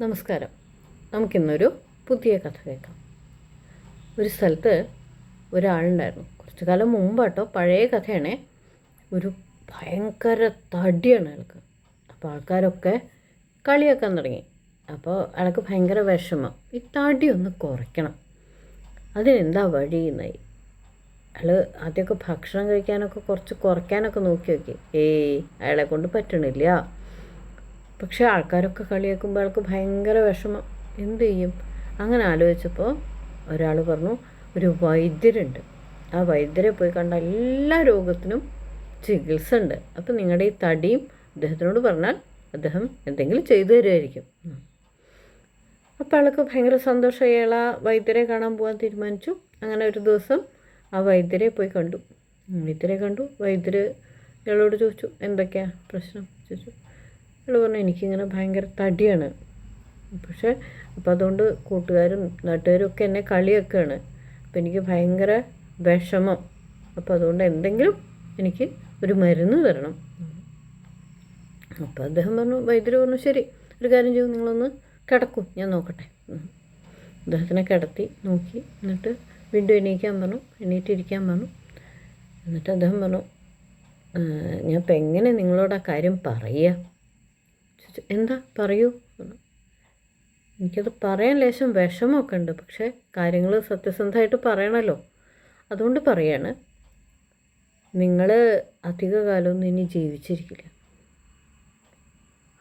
നമസ്കാരം. നമുക്കിന്നൊരു പുതിയ കഥ കേൾക്കാം. ഒരു സ്ഥലത്ത് ഒരാളുണ്ടായിരുന്നു. കുറച്ചു കാലം മുമ്പാട്ടോ പഴയ കഥയാണേ. ഒരു ഭയങ്കര തടിയാണ് അയാൾക്ക്. അപ്പോൾ ആൾക്കാരൊക്കെ കളിയാക്കാൻ തുടങ്ങി. അപ്പോൾ അയാൾക്ക് ഭയങ്കര വിഷമം. ഈ തടി ഒന്ന് കുറയ്ക്കണം. അതിനെന്താ വഴി എന്നായി. അയാൾ ആദ്യമൊക്കെ ഭക്ഷണം കഴിക്കാനൊക്കെ കുറച്ച് കുറയ്ക്കാനൊക്കെ നോക്കി നോക്കി. ഏയ് അയാളെ കൊണ്ട് പറ്റണില്ല. പക്ഷെ ആൾക്കാരൊക്കെ കളിയാക്കുമ്പോൾ ആൾക്ക് ഭയങ്കര വിഷമം. എന്തു ചെയ്യും? അങ്ങനെ ആലോചിച്ചപ്പോൾ ഒരാൾ പറഞ്ഞു ഒരു വൈദ്യരുണ്ട്. ആ വൈദ്യരെ പോയി കണ്ട എല്ലാ രോഗത്തിനും ചികിത്സ ഉണ്ട്. അപ്പം നിങ്ങളുടെ ഈ തടിയും അദ്ദേഹത്തിനോട് പറഞ്ഞാൽ അദ്ദേഹം എന്തെങ്കിലും ചെയ്തു തരുമായിരിക്കും അപ്പം അപ്പോൾ അയാൾക്ക് ഭയങ്കര സന്തോഷമായി ആ വൈദ്യരെ കാണാൻ പോകാൻ തീരുമാനിച്ചു. അങ്ങനെ ഒരു ദിവസം ആ വൈദ്യരെ പോയി കണ്ടു. വൈദ്യരെ കണ്ടു. വൈദ്യർ ഇയാളോട് ചോദിച്ചു എന്തൊക്കെയാ പ്രശ്നം? ചോദിച്ചു. അയാൾ പറഞ്ഞു എനിക്കിങ്ങനെ ഭയങ്കര തടിയാണ്. പക്ഷേ അപ്പോൾ അതുകൊണ്ട് കൂട്ടുകാരും നാട്ടുകാരും ഒക്കെ എന്നെ കളിയൊക്കെയാണ് അപ്പോൾ എനിക്ക് ഭയങ്കര വിഷമം. അപ്പോൾ അതുകൊണ്ട് എന്തെങ്കിലും എനിക്ക് ഒരു മരുന്ന് തരണം. അപ്പോൾ അദ്ദേഹം പറഞ്ഞു വൈദ്യർ പറഞ്ഞു ശരി ഒരു കാര്യം ചെയ്യും നിങ്ങളൊന്ന് കിടക്കും. ഞാൻ നോക്കട്ടെ. അദ്ദേഹത്തിനെ കിടത്തി നോക്കി. എന്നിട്ട് വീണ്ടും എണീക്കാൻ പറഞ്ഞു. എണീറ്റിരിക്കാൻ പറഞ്ഞു. എന്നിട്ട് അദ്ദേഹം പറഞ്ഞു "ആ, ഞാൻ ഇപ്പം എങ്ങനെ നിങ്ങളോട് ആ കാര്യം പറയുക ചോദിച്ചു എന്താ? പറയൂ. എന്ന് എനിക്കത് പറയാൻ ലേശം വിഷമമൊക്കെ ഉണ്ട്. പക്ഷേ കാര്യങ്ങൾ സത്യസന്ധമായിട്ട് പറയണമല്ലോ അതുകൊണ്ട് പറയാണ് നിങ്ങൾ അധികകാലമൊന്നും ഇനി ജീവിച്ചിരിക്കില്ല.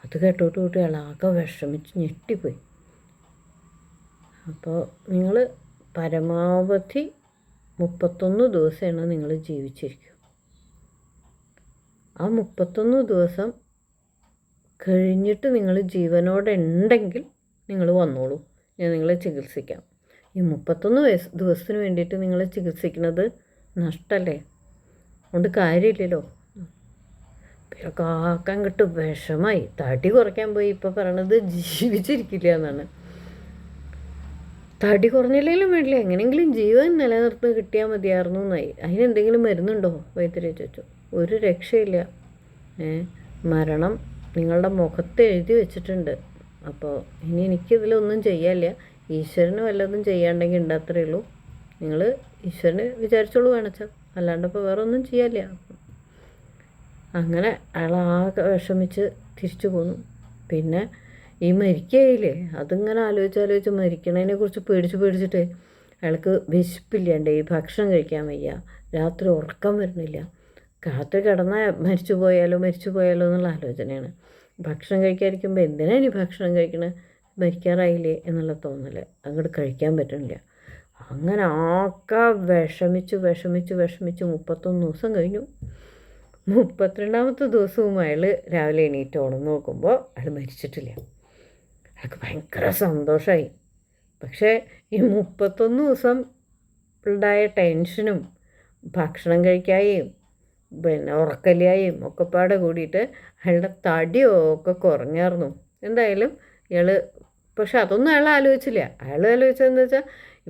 അത് കേട്ടോട്ട് കൂട്ടി ആകെ വിഷമിച്ച് ഞെട്ടിപ്പോയി. അപ്പോൾ നിങ്ങൾ പരമാവധി മുപ്പത്തൊന്ന് ദിവസമാണ് നിങ്ങൾ ജീവിച്ചിരിക്കുക. ആ മുപ്പത്തൊന്ന് ദിവസം കഴിഞ്ഞിട്ട് നിങ്ങൾ ജീവനോടെ ഉണ്ടെങ്കിൽ നിങ്ങൾ വന്നോളൂ. ഞാൻ നിങ്ങളെ ചികിത്സിക്കാം. ഈ മുപ്പത്തൊന്ന് വയസ്സ് ദിവസത്തിന് വേണ്ടിയിട്ട് നിങ്ങളെ ചികിത്സിക്കുന്നത് നഷ്ടമല്ലേ അതുകൊണ്ട് കാര്യമില്ലല്ലോ. പിന്നെ കാക്കാൻ കിട്ടും. വിഷമായി. തടി കുറയ്ക്കാൻ പോയി ഇപ്പോൾ പറയണത് ജീവിച്ചിരിക്കില്ല എന്നാണ്. തടി കുറഞ്ഞില്ലെങ്കിലും വേണ്ടില്ല. എങ്ങനെയെങ്കിലും ജീവൻ നിലനിർത്തി കിട്ടിയാൽ മതിയായിരുന്നു എന്നായി. അതിനെന്തെങ്കിലും മരുന്നുണ്ടോ? വൈദ്യരെ ചോദിച്ചു. ഒരു രക്ഷയില്ല. മരണം നിങ്ങളുടെ മുഖത്ത് എഴുതി വെച്ചിട്ടുണ്ട്. അപ്പോൾ ഇനി എനിക്കിതിലൊന്നും ചെയ്യാനില്ല. ഈശ്വരന് വല്ലതും ചെയ്യാണ്ടെങ്കിൽ ഉണ്ടാത്രേ ഉള്ളൂ. നിങ്ങൾ ഈശ്വരന് വിചാരിച്ചോളൂ വേണച്ചാൽ അല്ലാണ്ട് ഇപ്പോൾ വേറെ ഒന്നും ചെയ്യാനില്ല. അങ്ങനെ അയാൾ ആകെ വിഷമിച്ച് തിരിച്ചു പോന്നു. പിന്നെ ഈ മരിക്കയില്ലേ അതിങ്ങനെ ആലോചിച്ച് ആലോചിച്ച് മരിക്കണതിനെ കുറിച്ച് പേടിച്ച് പേടിച്ചിട്ട് അയാൾക്ക് വിശപ്പില്ലാണ്ട് ഈ ഭക്ഷണം കഴിക്കാൻ വയ്യ. രാത്രി ഉറക്കം വരുന്നില്ല. രാത്രി കിടന്നാൽ മരിച്ചു പോയാലോ മരിച്ചു പോയാലോ എന്നുള്ള ആലോചനയാണ്. ഭക്ഷണം കഴിക്കാതിരിക്കുമ്പോൾ എന്തിനാ ഇനി ഭക്ഷണം കഴിക്കണേ? മരിക്കാറായില്ലേ എന്നുള്ള തോന്നൽ അങ്ങോട്ട് കഴിക്കാൻ പറ്റണില്ല. അങ്ങനെ ആകെ വിഷമിച്ച് വിഷമിച്ച് വിഷമിച്ച് മുപ്പത്തൊന്ന് ദിവസം കഴിഞ്ഞു. മുപ്പത്തിരണ്ടാമത്തെ ദിവസവും അയാൾ രാവിലെ എണീറ്റ് ഉണർന്ന് നോക്കുമ്പോൾ അയാൾ മരിച്ചിട്ടില്ല. അയാൾക്ക് ഭയങ്കര സന്തോഷമായി പക്ഷേ ഈ മുപ്പത്തൊന്ന് ദിവസം ഉണ്ടായ ടെൻഷനും ഭക്ഷണം കഴിക്കായും പിന്നെ ഉറക്കല്ലായും ഒക്കെ പാടെ കൂടിയിട്ട് അയാളുടെ തടിയൊക്കെ കുറഞ്ഞായിരുന്നു എന്തായാലും ഇയാൾ പക്ഷെ അതൊന്നും അയാൾ ആലോചിച്ചില്ല. അയാൾ ആലോചിച്ചതെന്ന് വെച്ചാൽ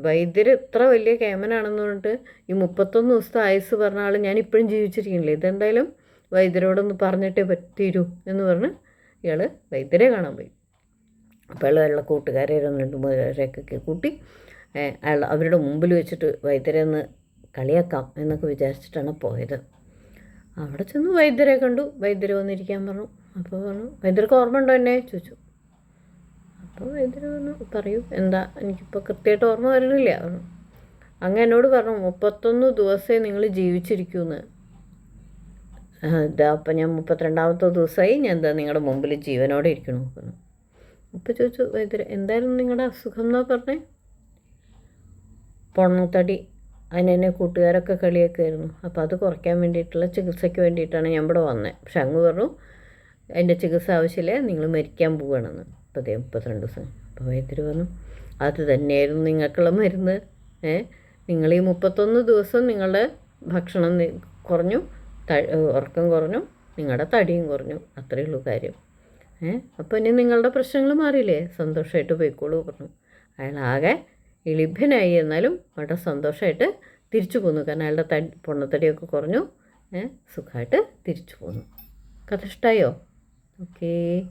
വൈദ്യർ ഇത്ര വലിയ കേമനാണെന്ന് പറഞ്ഞിട്ട് ഈ മുപ്പത്തൊന്ന് ദിവസത്തെ ആയുസ് പറഞ്ഞ ആൾ ഞാൻ ഇപ്പോഴും ജീവിച്ചിരിക്കുന്നില്ല. ഇതെന്തായാലും വൈദ്യരോടൊന്ന് പറഞ്ഞിട്ടേ പറ്റീരൂ എന്ന് പറഞ്ഞ് ഇയാൾ വൈദ്യരെ കാണാൻ പോയി. അപ്പോൾ അയാൾ അയാളുടെ കൂട്ടുകാരെ ഒന്ന് രണ്ട് മൂന്നുപേരെയൊക്കെ കൂട്ടി അയാൾ അവരുടെ മുമ്പിൽ വെച്ചിട്ട് വൈദ്യരെ ഒന്ന് കളിയാക്കാം എന്നൊക്കെ വിചാരിച്ചിട്ടാണ് പോയത്. അവിടെ ചെന്ന് വൈദ്യരെ കണ്ടു. വൈദ്യരെ വന്നിരിക്കാൻ പറഞ്ഞു. അപ്പോൾ പറഞ്ഞു വൈദ്യർക്ക് ഓർമ്മ ഉണ്ടോ എന്നെ? ചോദിച്ചു. അപ്പോൾ വൈദ്യർ പറഞ്ഞു പറയൂ എന്താ? എനിക്കിപ്പോൾ കൃത്യമായിട്ട് ഓർമ്മ വരുന്നില്ല. പറഞ്ഞു. അങ്ങ് എന്നോട് പറഞ്ഞു മുപ്പത്തൊന്ന് ദിവസമേ നിങ്ങൾ ജീവിച്ചിരിക്കൂ എന്ന് ഇതാ അപ്പം ഞാൻ മുപ്പത്തിരണ്ടാമത്തെ ദിവസമായി. ഞാൻ എന്താ നിങ്ങളുടെ മുമ്പിൽ ജീവനോടെ ഇരിക്കണു. പറഞ്ഞു. അപ്പോൾ ചോദിച്ചു വൈദ്യർ എന്തായിരുന്നു നിങ്ങളുടെ അസുഖം എന്നാ പറഞ്ഞേ? പൊണ്ണത്തടി. അതിനെന്നെ കൂട്ടുകാരൊക്കെ കളിയൊക്കെയായിരുന്നു അപ്പോൾ അത് കുറയ്ക്കാൻ വേണ്ടിയിട്ടുള്ള ചികിത്സയ്ക്ക് വേണ്ടിയിട്ടാണ് ഞാൻ ഇവിടെ വന്നത്. പക്ഷെ അങ്ങ് പറഞ്ഞു അതിന്റെ ചികിത്സ ആവശ്യമില്ല നിങ്ങൾ മരിക്കാൻ പോവുകയാണെന്ന്. അപ്പോൾ അതേ മുപ്പത്തിരണ്ട് ദിവസം. അപ്പോൾ വൈദ്യുതി വന്നു അത് തന്നെയായിരുന്നു നിങ്ങൾക്കുള്ള മരുന്ന്. ഏ നിങ്ങൾ ഈ മുപ്പത്തൊന്ന് ദിവസം നിങ്ങളുടെ ഭക്ഷണം കുറഞ്ഞു ഉറക്കം കുറഞ്ഞു നിങ്ങളുടെ തടിയും കുറഞ്ഞു. അത്രയേ ഉള്ളൂ കാര്യം. ഏ അപ്പോൾ ഇനി നിങ്ങളുടെ പ്രശ്നങ്ങൾ മാറിയില്ലേ? സന്തോഷമായിട്ട് പോയിക്കോളൂ പറഞ്ഞു. അയാൾ ആകെ എളിഭ്യനായി എന്നാലും വളരെ സന്തോഷമായിട്ട് തിരിച്ചു പോന്നു. കാരണം അയാളുടെ തടി പൊണ്ണത്തടിയൊക്കെ കുറഞ്ഞു. സുഖമായിട്ട് തിരിച്ചു പോന്നു. കഥ ഇഷ്ടമായോ ഓക്കേ.